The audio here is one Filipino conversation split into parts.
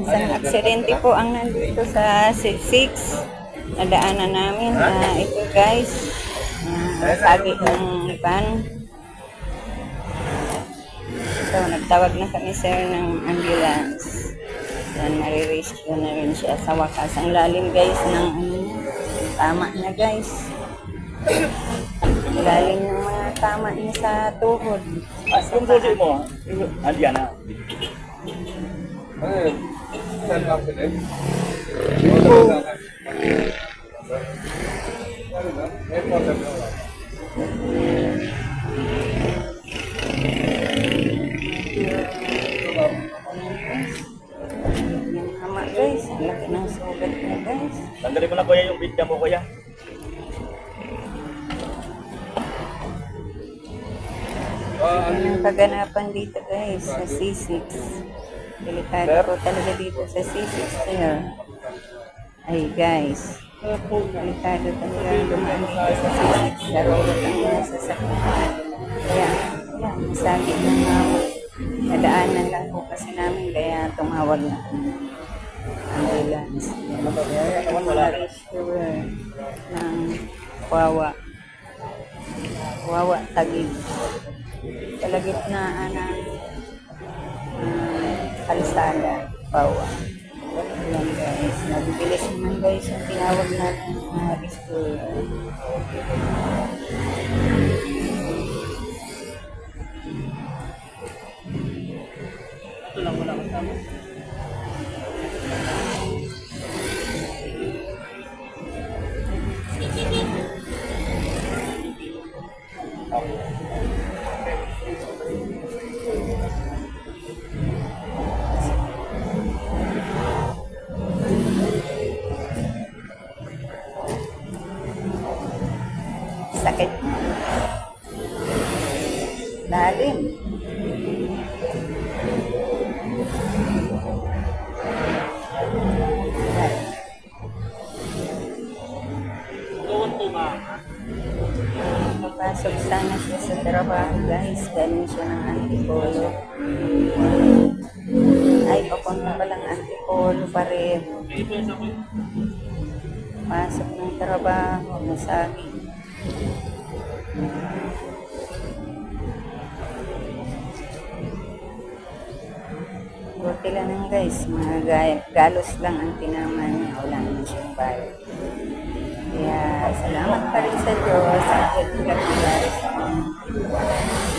Isang aksidente po ang nandito sa 6 Nadaanan namin na ito guys. Uh, ng van. So, nagtawag na kami sir ng ambulance. Yan, marirescue na rin siya sa wakas. Ang lalim guys ng ano. Tama na guys. Lalim ng mga tama niya sa tuhod. Yung susi mo, andiyan na. Ano tama guys. Ang laki ng sugat niya guys. Tanggalin mo na kuya yung bidya mo kuya. Yan ang kaganapan dito guys sa C6. Delikado po talaga dito sa C6 sir. Ay guys. Delikado talaga dumaan dito sa C6. Darurot ang mga sasakyan. Kaya, yan, sabi ng mga nadaanan lang po kasi namin kaya tumawag na kami. ambulance. Mga rescuer ng Wawa. Wawa Tagig kalagitnaan ng uh, kalsada, Pawa. Ayan guys, nabibilis naman guys yung tinawag natin na rescue. Ito Sakit. Lalim. Papasok sana siya sa trabaho guys. Galing siya ng antipolo. Ay, papunta pa lang antipolo pa rin. Pasok ng trabaho, masabi. Buti lang lang guys, mga galos lang ang tinaman niya. Wala naman siyang bayad. Kaya salamat pa rin sa Diyos at nangyari sa amin.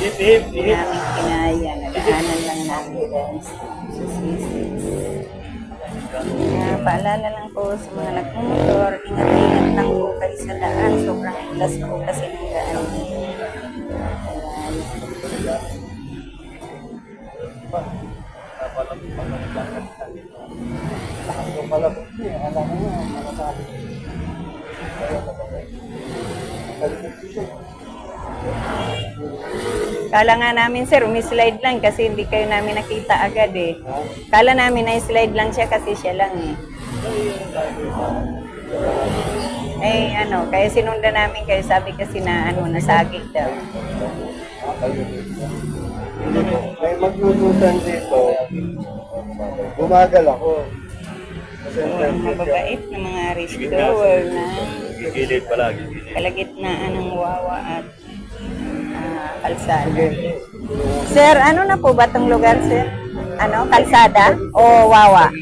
Ihip, ihip, Hindi ihip. namin kinaya, nadaanan lang namin guys. sa sisis. Kaya paalala lang po sa mga nagmumotor, ingat-ingat lang po kayo sa daan. Sobrang ilas po kasi ng daan. Ayan. Yung malabot Kala nga namin sir, umi-slide lang kasi hindi kayo namin nakita agad eh. Kala namin na slide lang siya kasi siya lang eh. Eh ano, kaya sinundan namin kayo sabi kasi na ano, nasagi daw. May maglutusan dito. Bumagal ako. Kasi Ang mababait na mga rescuer na Gilid palagi. kalagitnaan ng wawa at kalsada. Sir, ano na po ba itong lugar, sir? Ano, kalsada o wawa?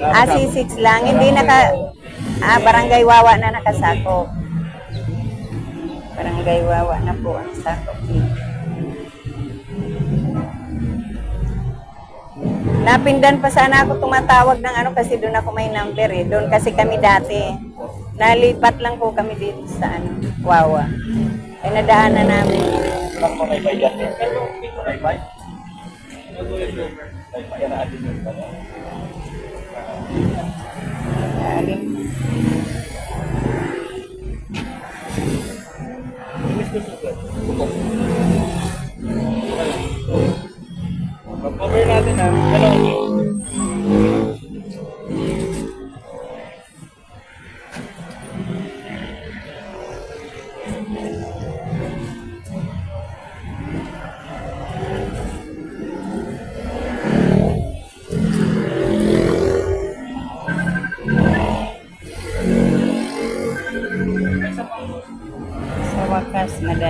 Ah, C6 lang. Hindi naka... Ah, barangay wawa na nakasako. Barangay wawa na po ang sakop dito. Napindan pa sana ako tumatawag ng ano kasi doon ako may number eh. Doon kasi kami dati. Nalipat lang po kami dito sa ano, Wawa. Ay nadaanan namin. Lang mo may bayan. May bayan. May bayan na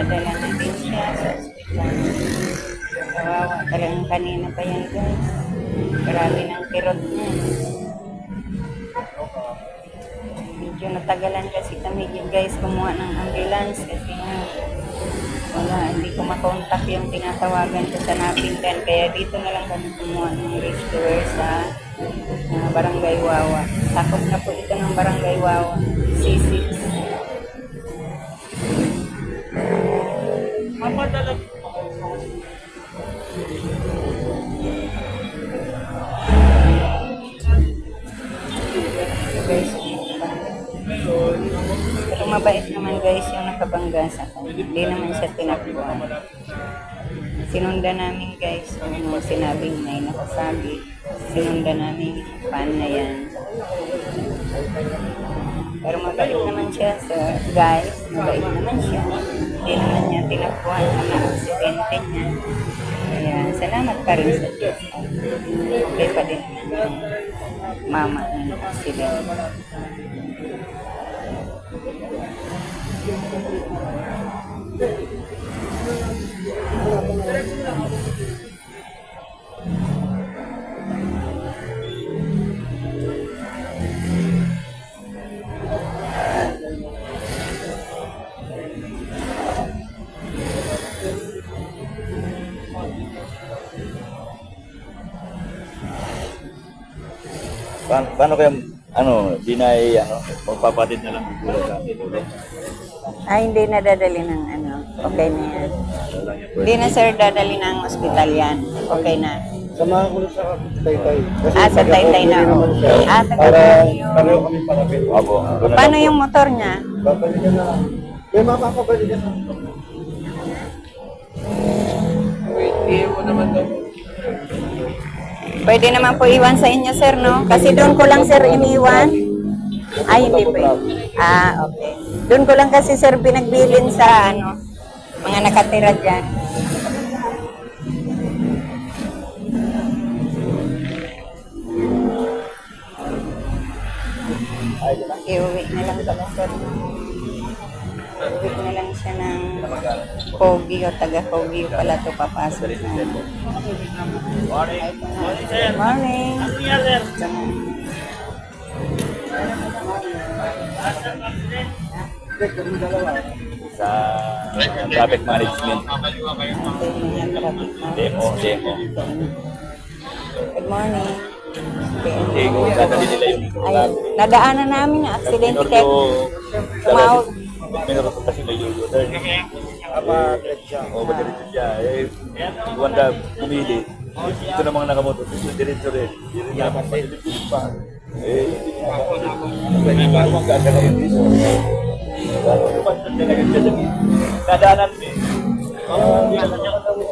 Nadala na din siya sa ospital. Kawawa talagang kanina pa yan guys. Marami ng kirot niya. Medyo natagalan kasi kami guys kumuha ng ambulance kasi nga wala, hindi ko makontak yung tinatawagan ko sa Napinggan. Kaya dito na lang kami kumuha ng rescuer sa uh, Barangay Wawa. Takot na po ito ng Barangay Wawa. Sisi guys. Pero mabait naman guys yung nakabangga sa akin. Hindi naman siya tinakbuhan. Sinundan namin guys yung sinabing may nakasabi. Sinundan namin pan na yan. Pero mabait naman siya sa guys. Mabait naman siya. Hindi naman niya tinakbuhan ang aksidente niya. Kaya salamat pa rin sa Diyos. Okay pa din mama ng aksidente. Paano, paano kaya, ano, di na ano, magpapatid na lang ng gulay sa atin ulit. Ay, hindi na dadali ng ano. Okay na yan. Hindi na sir dadali ng ospital yan. Okay na. Samahan ko na sa Taytay. Kasi Ah, sa Taytay na. naman siya. Ah, taga Para yun. pareho kami palapit. Opo. doon na Paano po. yung motor niya? Babalikan na lang. May mapapabalikan na. Pwede naman po iwan sa inyo sir, no? Kasi doon ko lang sir iniwan. Ay, hindi pwede. Ah, okay. Doon ko lang kasi sir pinagbilin sa ano, mga nakatira dyan. Iuwi na lang pala sir. Iuwi na lang siya ng Pogi o taga Pogi o pala to papasok na. Morning. Good morning. Sa traffic management. Demo, demo. Good morning. Kasi kung dadali nila yung nadaanan namin na aksidente kaya tumawag. Minuro ko kasi may U-turn. Kapatid siya. O, madiretso siya. Eh, wanda pumili. Ito na mga nakamoto. Ito diretso rin. Hindi rin naman madiretso pa. Eh, hindi na pa ako ganda kayo dito. Nadaanan mo eh.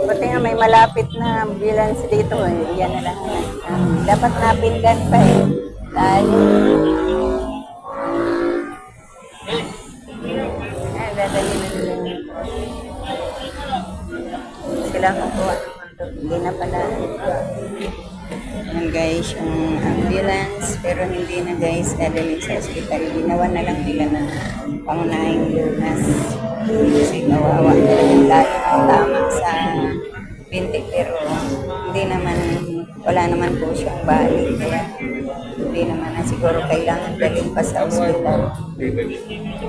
Buti nga may malapit na ambulance dito eh. Yan na lang. Ah, dapat napindan pa eh. Tayo. Sila kukuha mundo. Hindi na pala. Yan guys, yung ambulance. Pero hindi na guys, dadali sa hospital. Ginawa na lang nila ng pangunahing lunas. Kasi kawawa talagang tayo ang tama sa binti. Pero hindi naman, wala naman po siyang bali. Kaya hindi naman na siguro kailangan dalhin pa sa hospital.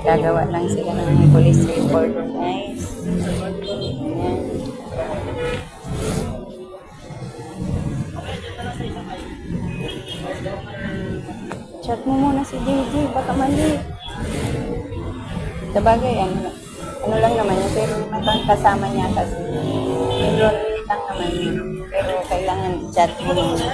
Gagawa lang sila ng police report. Guys. Chat mo muna si JJ, baka mali. Sabagay, ano, ano lang naman yun, pero nakang kasama niya kasi. Enroll lang naman yun. Pero kailangan chat mo muna.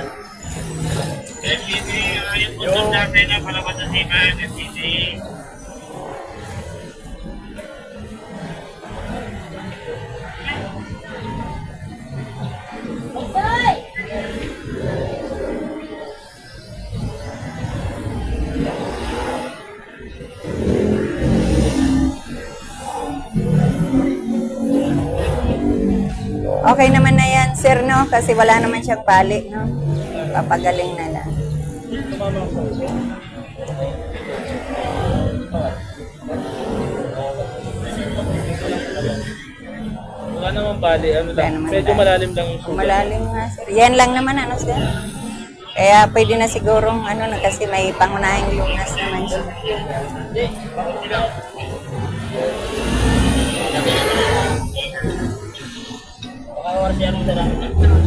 Okay naman na yan, sir, no? Kasi wala naman siyang bali, no? Papagaling na lang. naman bali, ano Wala lang, naman medyo bali. malalim lang yung sugat. Malalim nga sir. Yan lang naman ano sir. Kaya pwede na sigurong ano na kasi may pangunahing lunas naman siya. May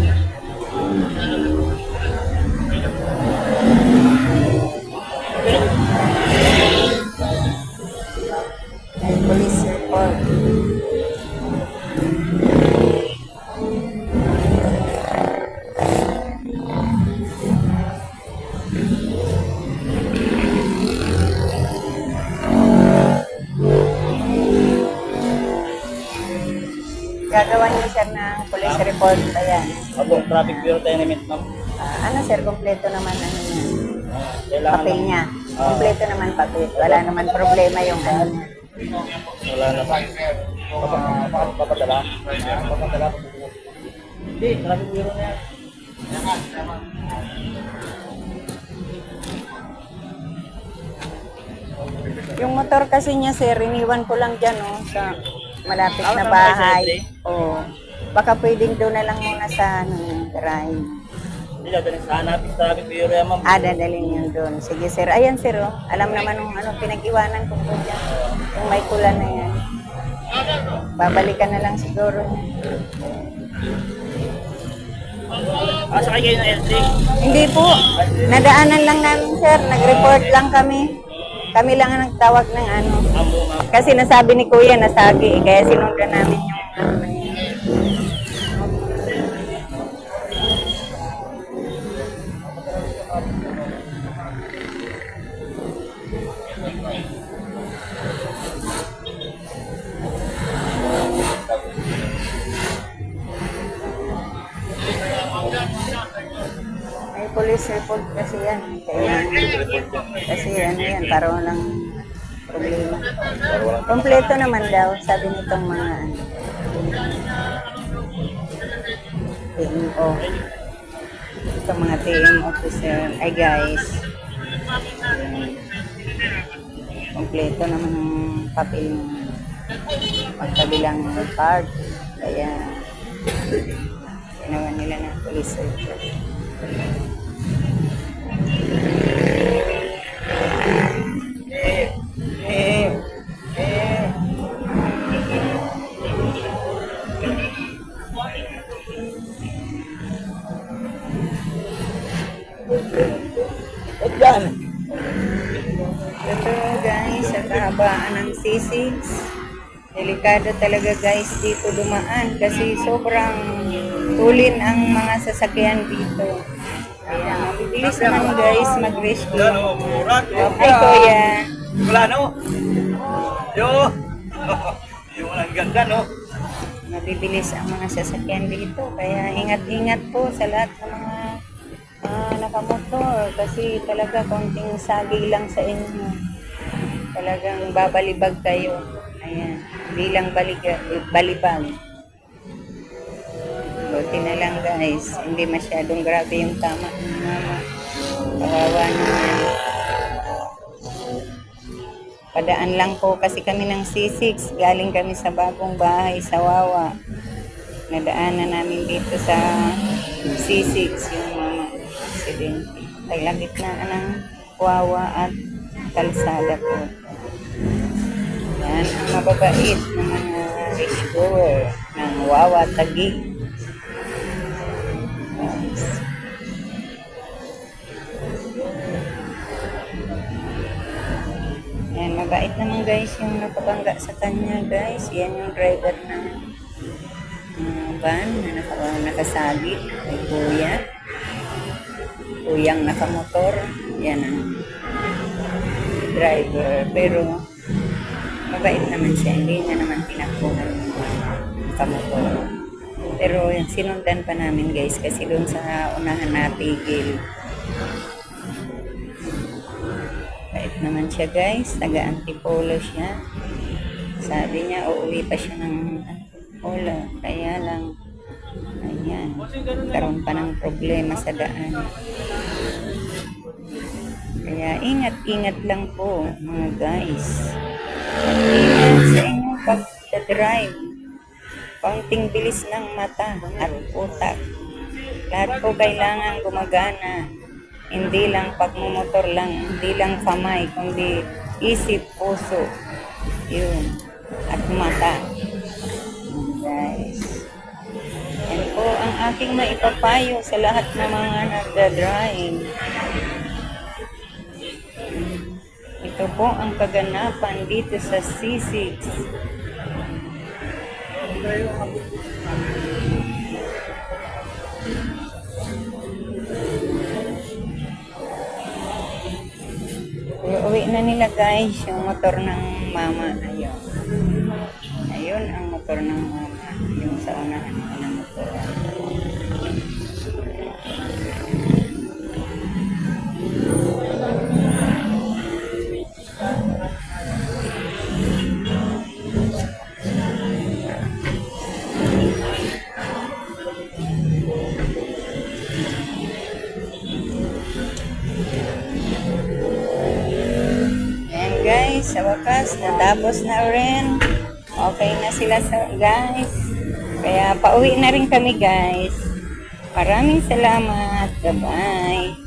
Gagawa niyo sir ng police report. Ayan. Opo, traffic bureau tenement ma'am. Ah, ano sir, kompleto naman ano niya. Kailangan Papel niya. Kompleto naman papel. Wala naman problema yung ano niya. Wala na. Papa- Papadala? Papadala? Hindi, traffic bureau na yan. Yung motor kasi niya sir, iniwan ko lang dyan oh, sa malapit na bahay. Oo. Baka pwedeng doon na lang muna sa ano, drive. Hindi, dadalhin sa hanapin sa traffic bureau yan ma'am. Ah, dadalhin yun doon. Sige sir. Ayan sir oh. Alam naman nung ano, pinag-iwanan ko po dyan. Yung may kulan na yan. Babalikan na lang siguro. Ah, sakay kayo ng L3. Hindi po. Nadaanan lang namin sir. Nag-report lang kami. Kami lang ang nagtawag ng ano. Kasi nasabi ni Kuya, nasagi. eh, Kaya sinundan namin yung ano report kasi yan. Kaya, kasi ano yan, para walang problema. Kompleto naman daw, sabi nitong mga ano. TMO. Itong mga TM officer. Ay guys. Kompleto naman ang papel ng magkabilang card. Kaya ginawa nila ng police report. Yan? Ito guys, sa kahabaan ng C6. Delikado talaga guys dito dumaan kasi sobrang tulin ang mga sasakyan dito. Kaya mabilis naman guys mag-rescue. Ay kuya, Wala no? Yo! Yung walang ganda no? mabibilis ang mga sasakyan dito. Kaya ingat-ingat po sa lahat ng mga ah, nakamotor kasi talaga konting sagi lang sa inyo. Talagang babalibag kayo. Ayan. Hindi lang baliga, balibag. Buti na lang guys. Hindi masyadong grabe yung tama ng mama. Kawawa naman. Padaan lang po kasi kami ng C6. Galing kami sa bagong bahay sa Wawa. Nadaanan namin dito sa C6 yung mga aksidente. Taglagitnaan ng Wawa at kalsada po. Yan ang mababait na mga rescuer ng Wawa Tagi. Yes. Yan, mabait naman guys yung nakabangga sa kanya guys. Yan yung driver ng uh, van na naka, nakasagi kay kuya. Kuyang nakamotor. Yan ang driver. Pero mabait naman siya. Hindi niya naman tinakbuhan yung nakamotor. Pero yung sinundan pa namin guys kasi doon sa unahan napigil. Bait naman siya guys, taga-antipolo siya. Sabi niya, uuwi pa siya ng antipolo. Kaya lang, ayan, karoon pa ng problema sa daan. Kaya ingat-ingat lang po mga guys. At ingat sa inyong pag-drive. Kaunting bilis ng mata at utak. Lahat po kailangan gumagana. Hindi lang pagmumotor lang, hindi lang kamay, kundi isip, puso. Yun. At mata. Guys. Yan po ang aking maipapayo sa lahat ng mga nagda-drive. Ito po ang kaganapan dito sa C6. Uwi na nila guys yung motor ng mama. Ayun. Ayun ang motor ng mama. Yung sa unahan ko ng motor. Natapos na rin. Okay na sila sa guys. Kaya pauwi na rin kami guys. Maraming salamat. Bye-bye.